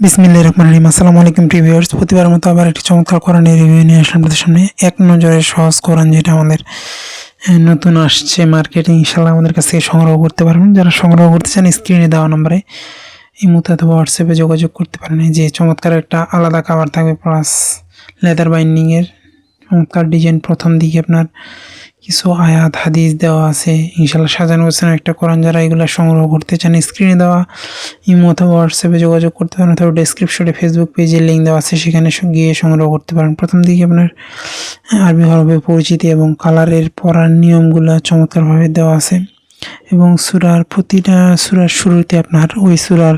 বিসমিল্লাহ রহমান রহিম। আসসালামু আলাইকুম প্রিভিয়ার্স প্রতিবার মতো আবার একটি চমৎকার কোরআনের রিভিউ নিয়ে আসলাম আপনাদের সামনে। এক নজরে সহজ কোরআন যেটা আমাদের নতুন আসছে মার্কেটে ইনশাল্লাহ আমাদের কাছ থেকে সংগ্রহ করতে পারবেন। যারা সংগ্রহ করতে চান স্ক্রিনে দেওয়া নম্বরে এই মুহূর্তে অথবা হোয়াটসঅ্যাপে যোগাযোগ করতে পারেন। যে চমৎকার একটা আলাদা কাভার থাকবে প্লাস লেদার বাইন্ডিংয়ের চমৎকার ডিজাইন প্রথম দিকে আপনার কিছু আয়াত, হাদিস দেওয়া আছে। ইনশাল্লাহ সাজানো গোছানো একটা কোরআন যারা এগুলো সংগ্রহ করতে চান স্ক্রিনে দেওয়া ইমো অথবা হোয়াটসঅ্যাপে যোগাযোগ করতে পারেন অথবা ডেসক্রিপশনে ফেসবুক পেজে লিঙ্ক দেওয়া আছে, সেখানে গিয়ে সংগ্রহ করতে পারেন। প্রথম দিকে আপনার আরবি হরফে পরিচিতি এবং কালারের পড়ার নিয়মগুলো চমৎকারভাবে দেওয়া আছে। এবং সুরার প্রতিটা, সুরার শুরুতে আপনার ওই সুরার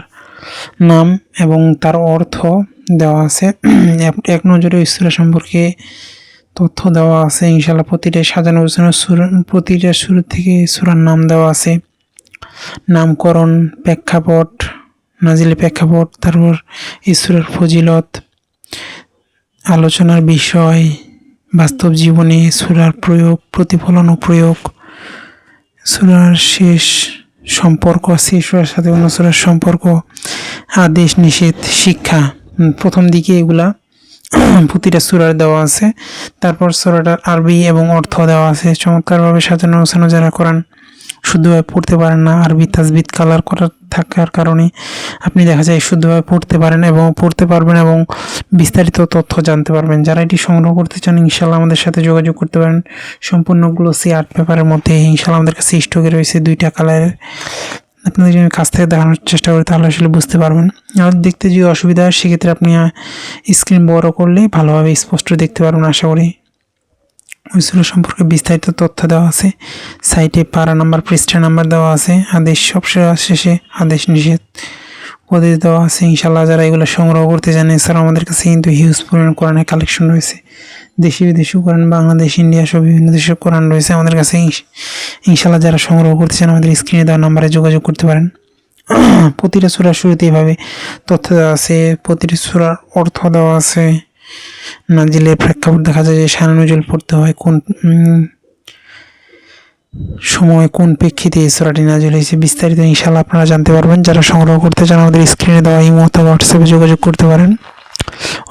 নাম এবং তার অর্থ দেওয়া আছে। এক নজরে ওই সুরা সম্পর্কে তথ্য দেওয়া আছে। ইনশাল্লাহ প্রতিটা সাজানো গোছানো সুর, প্রতিটা শুরু থেকে সুরার নাম দেওয়া আছে। নামকরণ, প্রেক্ষাপট, নাজিলে প্রেক্ষাপট, তারপর ঈশ্বরের ফজিলত, আলোচনার বিষয়, বাস্তব জীবনে সুরার প্রয়োগ, প্রতিফলন ও প্রয়োগ, সুরার শেষ সম্পর্ক সুরার সাথে অন্য সুরার সম্পর্ক, আদেশ, নিষেধ, শিক্ষা। প্রথম দিকে এগুলা প্রতিটা সুরার দেওয়া আছে। তারপর সুরাটার আরবি এবং অর্থ দেওয়া আছে। চমৎকারভাবে সাজানো গোছানো যারা করান, শুদ্ধভাবে পড়তে পারেন না। আরবি তাজবিদ কালার করার থাকার কারণে আপনি দেখা যায় শুদ্ধভাবে পড়তে পারেন এবং পড়তে পারবেন এবং বিস্তারিত তথ্য জানতে পারবেন। যারা এটি সংগ্রহ করতে চান ইনশাল্লাহ আমাদের সাথে যোগাযোগ করতে পারেন। সম্পূর্ণগুলো সি আর্ট পেপারের মধ্যে ইনশাল্লাহ আমাদের কাছে স্টকে রয়েছে দুইটা কালারের আপনাদের যদি কাছ থেকে দেখানোর চেষ্টা করি, তাহলে আসলে বুঝতে পারবেন। আর দেখতে যদি অসুবিধা হয়, সেক্ষেত্রে আপনি স্ক্রিন বড় করলে ভালোভাবে স্পষ্ট দেখতে পারবেন, আশা করি। ওই সুরা সম্পর্কে বিস্তারিত তথ্য দেওয়া আছে। সাইটে পারা নাম্বার, পৃষ্ঠা নাম্বার দেওয়া আছে। আদেশ সব শেষে আদেশ নিষেধ ওদের দেওয়া আছে। ইনশাল্লাহ যারা এগুলো সংগ্রহ করতে জানে, এছাড়াও আমাদের কাছে কিন্তু হিউজ পরিমাণ কোরআনের কালেকশন রয়েছে। দেশি বিদেশি কোরআন বাংলাদেশ, ইন্ডিয়া সব বিভিন্ন দেশের কোরআন রয়েছে আমাদের কাছে। ইনশ- ইনশাল্লাহ যারা সংগ্রহ করতে চান আমাদের স্ক্রিনে দেওয়া নাম্বারে যোগাযোগ করতে পারেন। প্রতিটা সুরার শুরুতে এইভাবে তথ্য দেওয়া আছে, প্রতিটি সুরার অর্থ দেওয়া আছে। নাজিলের প্রেক্ষাপট দেখা যায় যে শান নজুল পড়তে হয় কোন সময় কোন প্রেক্ষিতে এই সুরাটি নাজিল হয়েছে বিস্তারিত ইনশাল্লাহ আপনারা জানতে পারবেন। যারা সংগ্রহ করতে চান আমাদের স্ক্রিনে দেওয়া ইমো অথবা হোয়াটসঅ্যাপে যোগাযোগ করতে পারেন।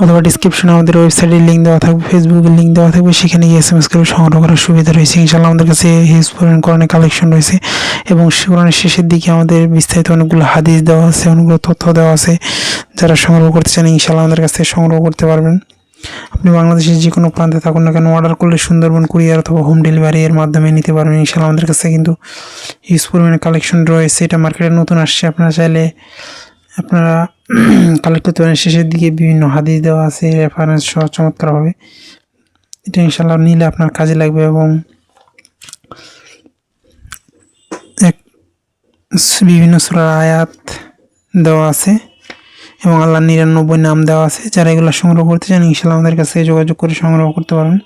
অথবা ডিসক্রিপশনে আমাদের ওয়েবসাইটের লিঙ্ক দেওয়া থাকবে ফেসবুকের লিঙ্ক দেওয়া থাকবে, সেখানে গিয়ে এস এম এস করে সংগ্রহ করার সুবিধা রয়েছে। ইনশাল্লাহ আমাদের কাছে হিউজ পরিমাণ কোরআনের কালেকশন রয়েছে এবং কোরআনের শেষের দিকে আমাদের বিস্তারিত অনেকগুলো হাদিস দেওয়া আছে, অনেকগুলো তথ্য দেওয়া আছে, যারা সংগ্রহ করতে চান ইনশাল্লাহ আমাদের কাছ থেকে সংগ্রহ করতে পারবেন। আপনি বাংলাদেশের যে কোনো প্রান্তে থাকুন না কেন অর্ডার করলে সুন্দরবন কুরিয়ার অথবা হোম ডেলিভারি এর মাধ্যমে নিতে পারবেন। ইনশাল্লাহ আমাদের কাছে কিন্তু হিউজ পরিমাণে কালেকশন রয়েছে। এটা মার্কেটে নতুন আসছে, আপনারা চাইলে আপনারা কালেক্ট করতে পারেন শেষের দিকে বিভিন্ন হাদিস দেওয়া আছে রেফারেন্স সহ চমৎকার হবে এটা ইনশাল্লাহ নিলে আপনার কাজে লাগবে এবং এক বিভিন্ন সুরার আয়াত দেওয়া আছে এবং আল্লাহ নিরানব্বই নাম দেওয়া আছে। যারা এগুলো সংগ্রহ করতে চান ইনশাল্লাহ আমাদের কাছে যোগাযোগ করে সংগ্রহ করতে পারেন।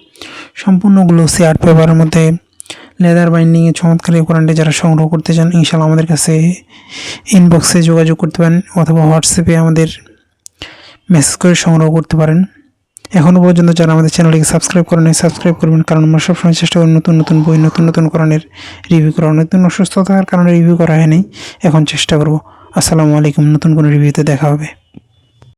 সম্পূর্ণগুলো সি আর্ট পেপারের মধ্যে লেদার বাইন্ডিংয়ে চমৎকার এই কোরআনটি যারা সংগ্রহ করতে চান ইনশাল্লাহ আমাদের কাছে ইনবক্সে যোগাযোগ করতে পারেন অথবা হোয়াটসঅ্যাপে আমাদের মেসেজ করে সংগ্রহ করতে পারেন। এখনও পর্যন্ত যারা আমাদের চ্যানেলটিকে সাবস্ক্রাইব করেন সাবস্ক্রাইব করবেন কারণ আমরা সবসময় চেষ্টা করি নতুন নতুন বই, নতুন নতুন কোরআনের রিভিউ করা নতুন অসুস্থতার কারণে রিভিউ করা হয়নি এখন চেষ্টা করব। আসসালামু আলাইকুম, নতুন কোনো রিভিউতে দেখা হবে।